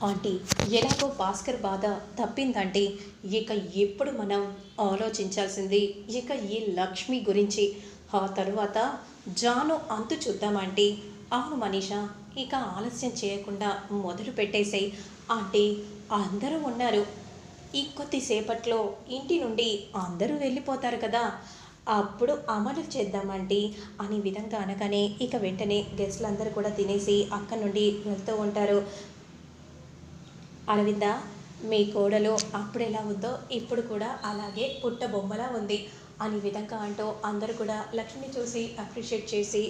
Aunty ఎలాగో భాస్కర్ బాధ తప్పిందంటే ఇక ఎప్పుడు మనం ఆలోచించాల్సింది ఇక ఈ లక్ష్మి గురించి. ఆ తరువాత జాను అంతు చూద్దామంటీ అవును మనీషా ఇక ఆలస్యం చేయకుండా మొదలు పెట్టేసాయి. ఆంటీ అందరూ ఉన్నారు. ఈ కొద్దిసేపట్లో ఇంటి నుండి అందరూ వెళ్ళిపోతారు కదా. అప్పుడు అమలు చేద్దామండి అనే విధంగా అనగానే ఇక వెంటనే గెస్ట్లు అందరూ కూడా తినేసి అక్కడి నుండి వెళ్తూ ఉంటారు. అరవింద మీ కోడలు అప్పుడు ఎలా ఉందో ఇప్పుడు కూడా అలాగే పుట్ట బొమ్మలా ఉంది అనే విధంగా అంటూ అందరూ కూడా లక్ష్మిని చూసి అప్రిషియేట్ చేసి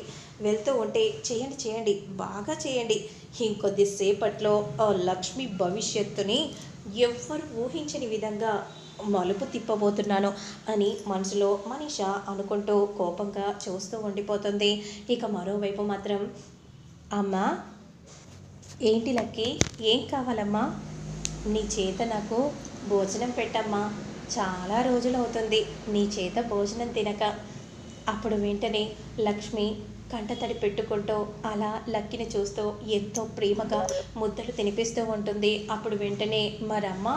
వెళ్తూ ఉంటే చేయండి చేయండి బాగా చేయండి. ఇంకొద్దిసేపట్లో లక్ష్మి భవిష్యత్తుని ఎవ్వరు ఊహించని విధంగా మలుపు తిప్పబోతున్నాను అని మనసులో మనీష అనుకుంటూ కోపంగా చూస్తూ ఉండిపోతుంది. ఇక మరోవైపు మాత్రం అమ్మ ఏంటి లక్కి? ఏం కావాలమ్మా? నీ చేత నాకు భోజనం పెట్టమ్మా. చాలా రోజులు అవుతుంది నీ చేత భోజనం తినక. అప్పుడు వెంటనే లక్ష్మి కంటతడి పెట్టుకుంటూ అలా లక్కిని చూస్తూ ఎంతో ప్రేమగా ముద్దలు తినిపిస్తూ ఉంటుంది. అప్పుడు వెంటనే మరమ్మ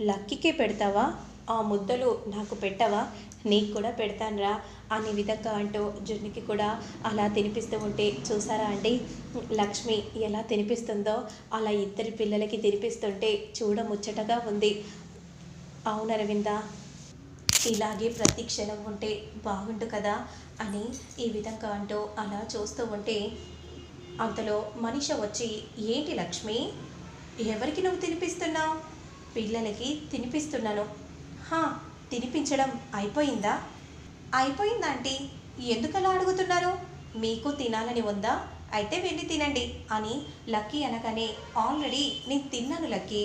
లక్కీకే పెడతావా? ఆ ముద్దలు నాకు పెట్టవా? నీకు కూడా పెడతానురా అనే విధంగా అంటూ జున్నికి కూడా అలా తినిపిస్తూ ఉంటే చూసారా అండి? లక్ష్మి ఎలా తినిపిస్తుందో అలా ఇద్దరి పిల్లలకి తినిపిస్తుంటే చూడముచ్చటగా ఉంది. అవును అరవింద ఇలాగే ప్రతి క్షణం ఉంటే బాగుండు కదా అని ఈ విధంగా అంటూ అలా చూస్తూ ఉంటే అంతలో మనిష వచ్చి ఏంటి లక్ష్మి? ఎవరికి నువ్వు తినిపిస్తున్నావు? పిల్లలకి తినిపిస్తున్నాను. హా తినిపించడం అయిపోయిందా? అయిపోయిందాంటీ ఎందుకలా అడుగుతున్నారు? మీకు తినాలని ఉందా? అయితే వెళ్ళి తినండి అని లక్కీ అనగానే ఆల్రెడీ నేను తిన్నాను లక్కీ.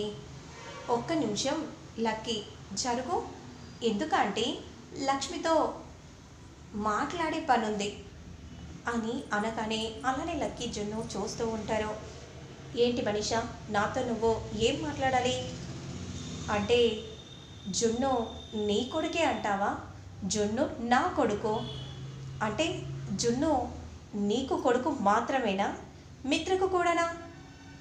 ఒక్క నిమిషం లక్కీ జరుగు. ఎందుకంటే లక్ష్మితో మాట్లాడే పనుంది. అని అనగానే అలానే లక్కీ జున్ను చూస్తూ ఉంటారు. ఏంటి మనిష నాతో నువ్వు ఏం మాట్లాడాలి? అంటే జున్ను నీ కొడుకే అంటావా? జున్ను నా కొడుకు. అంటే జున్ను నీకు కొడుకు మాత్రమేనా? మిత్రకు కూడానా?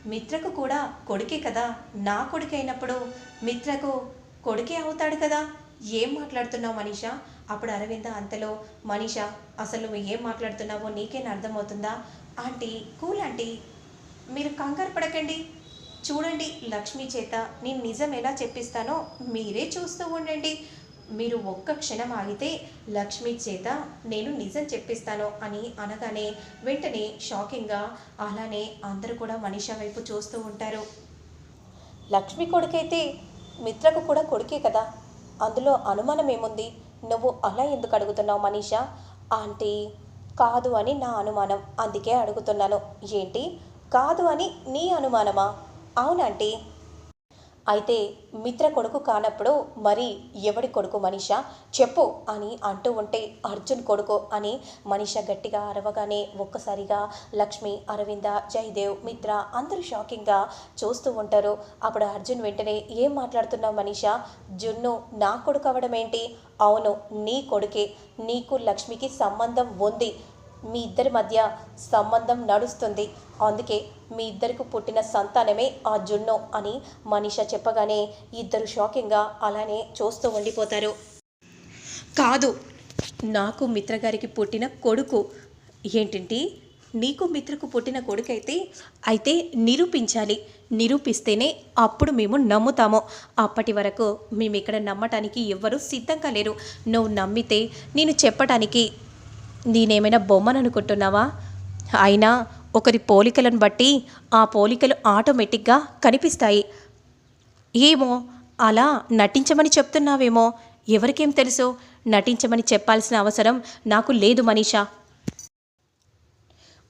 మిత్రకు కూడా కొడుకే కదా. నా కొడుకు అయినప్పుడు మిత్రకు కొడుకే అవుతాడు కదా. ఏం మాట్లాడుతున్నావు మనీషా? అప్పుడు అరవింద అంతలో మనీషా అసలు నువ్వు ఏం మాట్లాడుతున్నావో నీకేనా అర్థమవుతుందా? ఆంటీ కూల్ ఆంటీ మీరు కంగారు పడకండి. చూడండి లక్ష్మి చేత నేను నిజం ఎలా చెప్పిస్తానో మీరే చూస్తూ ఉండండి. మీరు ఒక్క క్షణం ఆగితే లక్ష్మి చేత నేను నిజం చెప్పిస్తాను అని అనగానే వెంటనే షాకింగ్గా అలానే అందరూ కూడా మనిష వైపు చూస్తూ ఉంటారు. లక్ష్మి కొడుకైతే మిత్రకు కూడా కొడుకే కదా. అందులో అనుమానం ఏముంది? నువ్వు అలా ఎందుకు అడుగుతున్నావు మనీషా? ఆంటీ కాదు అని నా అనుమానం. అందుకే అడుగుతున్నాను. ఏంటి? కాదు అని నీ అనుమానమా? అవునంటీ. అయితే మిత్ర కొడుకు కానప్పుడు మరి ఎవడి కొడుకు మనిష? చెప్పు అని అంటూ ఉంటే అర్జున్ కొడుకు అని మనిష గట్టిగా అరవగానే ఒక్కసారిగా లక్ష్మి అరవింద జయదేవ్ మిత్ర అందరూ షాకింగ్గా చూస్తూ ఉంటారు. అప్పుడు అర్జున్ వెంటనే ఏం మాట్లాడుతున్నావు మనిష? జున్ను నా కొడుకు అవడం ఏంటి అవును నీ కొడుకే. నీకు లక్ష్మికి సంబంధం ఉంది. మీ ఇద్దరి మధ్య సంబంధం నడుస్తుంది. అందుకే మీ ఇద్దరికి పుట్టిన సంతానమే ఆ జున్ను అని మనీష చెప్పగానే ఇద్దరు షాకింగ్గా అలానే చూస్తూ ఉండిపోతారు. కాదు నాకు మిత్రగారికి పుట్టిన కొడుకు. ఏంటంటే? నీకు మిత్రకు పుట్టిన కొడుకైతే అయితే నిరూపించాలి. నిరూపిస్తేనే అప్పుడు మేము నమ్ముతాము. అప్పటి వరకు మేము ఇక్కడ నమ్మటానికి ఎవ్వరూ సిద్ధంగా లేరు. నువ్వు నమ్మితే నేను చెప్పటానికి నేనేమైనా బొమ్మను అనుకుంటున్నావా అయినా ఒకరి పోలికలను బట్టి ఆ పోలికలు ఆటోమేటిక్గా కనిపిస్తాయి. ఏమో అలా నటించమని చెప్తున్నావేమో? ఎవరికేం తెలుసు? నటించమని చెప్పాల్సిన అవసరం నాకు లేదు మనీషా.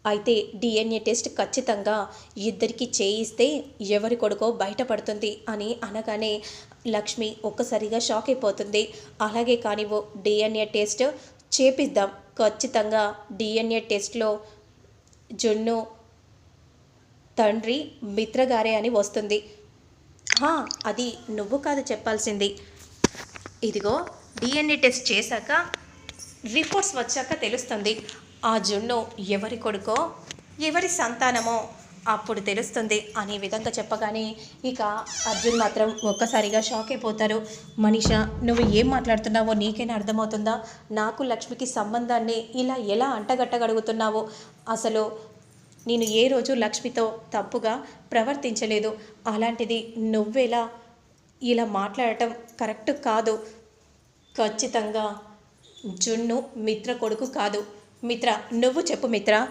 అయితే డిఎన్ఏ టెస్ట్ ఖచ్చితంగా ఇద్దరికి చేయిస్తే ఎవరి కొడుకో బయటపడుతుంది అని అనగానే లక్ష్మి ఒక్కసారిగా షాక్ అయిపోతుంది. అలాగే కానివ్వు డిఎన్ఏ టెస్ట్ చేపిద్దాం. ఖచ్చితంగా డిఎన్ఏ టెస్ట్లో జున్ను తండ్రి మిత్రగారే అని వస్తుంది. అది నువ్వు కాదు చెప్పాల్సింది. ఇదిగో డిఎన్ఏ టెస్ట్ చేశాక రిపోర్ట్స్ వచ్చాక తెలుస్తుంది. ఆ జున్ను ఎవరి కొడుకో ఎవరి సంతానమో అప్పుడు తెలుస్తుంది అనే విధంగా చెప్పగానే ఇక అర్జున్ మాత్రం ఒక్కసారిగా షాక్ అయిపోతారు. మనీష నువ్వు ఏం మాట్లాడుతున్నావో నీకైనా అర్థమవుతుందా? నాకు లక్ష్మికి సంబంధాన్ని ఇలా ఎలా అంటగట్టగలుగుతున్నావో అసలు నేను ఏ రోజు లక్ష్మితో తప్పుగా ప్రవర్తించలేదు. అలాంటిది నువ్వెలా ఇలా మాట్లాడటం కరెక్ట్ కాదు. ఖచ్చితంగా జున్ను మిత్ర కొడుకు కాదు. మిత్ర నువ్వు చెప్పు మిత్ర.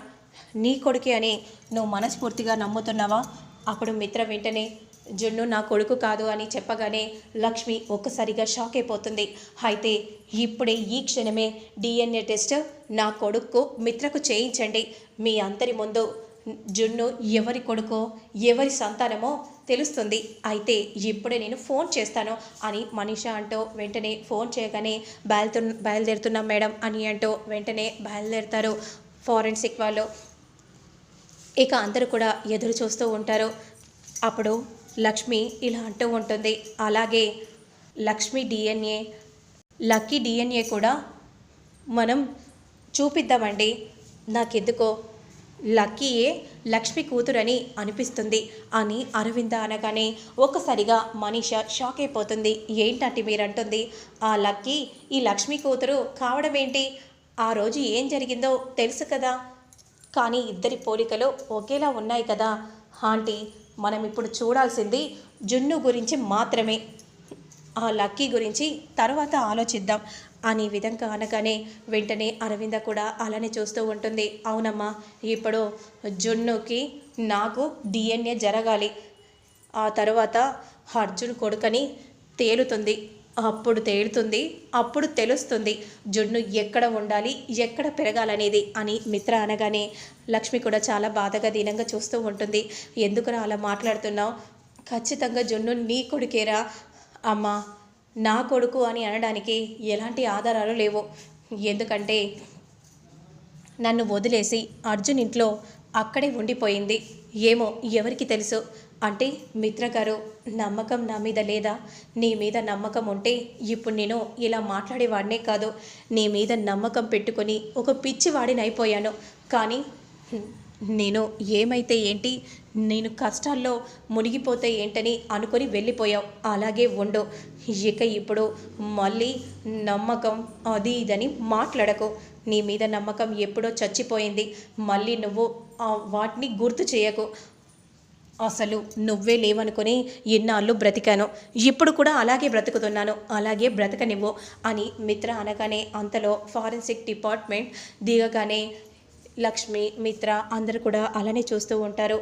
నీ కొడుకే అని నువ్వు మనస్ఫూర్తిగా నమ్ముతున్నావా? అప్పుడు మిత్ర వెంటనే జున్ను నా కొడుకు కాదు అని చెప్పగానే లక్ష్మి ఒక్కసారిగా షాక్ అయిపోతుంది. అయితే ఇప్పుడే ఈ క్షణమే డిఎన్ఏ టెస్ట్ నా కొడుకు మిత్రకు చేయించండి. మీ అందరి ముందు జున్ను ఎవరి కొడుకో ఎవరి సంతానమో తెలుస్తుంది. అయితే ఇప్పుడే నేను ఫోన్ చేస్తాను అని మనీషా అంటూ వెంటనే ఫోన్ చేయగానే బయలుతు బయలుదేరుతున్నాం మేడం అని అంటూ వెంటనే బయలుదేరుతారు. ఫారెన్సిక్ వాళ్ళు ఇక అందరూ కూడా ఎదురు చూస్తూ ఉంటారు. అప్పుడు లక్ష్మి ఇలా అంటూ ఉంటుంది. అలాగే లక్ష్మి డిఎన్ఏ లక్కీ డిఎన్ఏ కూడా మనం చూపిద్దామండి. నాకెందుకో లక్కీయే లక్ష్మి కూతురని అనిపిస్తుంది అని అరవింద అనగానే ఒక్కసారిగా మనీష షాక్ అయిపోతుంది. ఏంటంటే మీరంటుంది? ఆ లక్కీ ఈ లక్ష్మి కూతురు కావడం ఏంటి ఆ రోజు ఏం జరిగిందో తెలుసు కదా. కానీ ఇద్దరి పోలికలు ఒకేలా ఉన్నాయి కదా. ఆంటీ మనం ఇప్పుడు చూడాల్సింది జున్ను గురించి మాత్రమే. ఆ లక్కీ గురించి తర్వాత ఆలోచిద్దాం అనే విధంగా అనగానే వెంటనే అరవింద కూడా అలానే చూస్తూ ఉంటుంది. అవునమ్మా ఇప్పుడు జున్నుకి నాకు డిఎన్ఏ జరగాలి. ఆ తర్వాత అర్జున్ కొడుకని తేలుతుంది. అప్పుడు తేలుతుంది అప్పుడు తెలుస్తుంది జున్ను ఎక్కడ ఉండాలి ఎక్కడ పెరగాలనేది అని మిత్ర అనగానే లక్ష్మి కూడా చాలా బాధగా దీనంగా చూస్తూ ఉంటుంది. ఎందుకురా అలా మాట్లాడుతున్నావు? ఖచ్చితంగా జున్ను నీ కొడుకేరా? అమ్మా నా కొడుకు అని అనడానికి ఎలాంటి ఆధారాలు లేవు. ఎందుకంటే నన్ను వదిలేసి అర్జున్ ఇంట్లో అక్కడే ఉండిపోయింది. ఏమో ఎవరికి తెలుసు? అంటే మిత్ర గారు నమ్మకం నా మీద లేదా? నీ మీద నమ్మకం ఉంటే ఇప్పుడు నేను ఇలా మాట్లాడేవాడినే కాదు. నీ మీద నమ్మకం పెట్టుకొని ఒక పిచ్చివాడిని అయిపోయాను. కానీ నేను ఏమైతే ఏంటి? నేను కష్టాల్లో మునిగిపోతే ఏంటని అనుకొని వెళ్ళిపోయావు. అలాగే ఉండు. ఇక ఇప్పుడు మళ్ళీ నమ్మకం అది ఇదని మాట్లాడకు. నీ మీద నమ్మకం ఎప్పుడో చచ్చిపోయింది. మళ్ళీ నువ్వు వాటిని గుర్తు చేయకు. అసలు నువ్వే లేవనుకొని ఎన్నాళ్ళు బ్రతికాను. ఇప్పుడు కూడా అలాగే బ్రతుకుతున్నాను. అలాగే బ్రతకనివ్వు అని మిత్ర అనగానే అంతలో ఫారెన్సిక్ డిపార్ట్మెంట్ దిగగానే లక్ష్మి మిత్ర అందరు కూడా అలానే చూస్తూ ఉంటారు.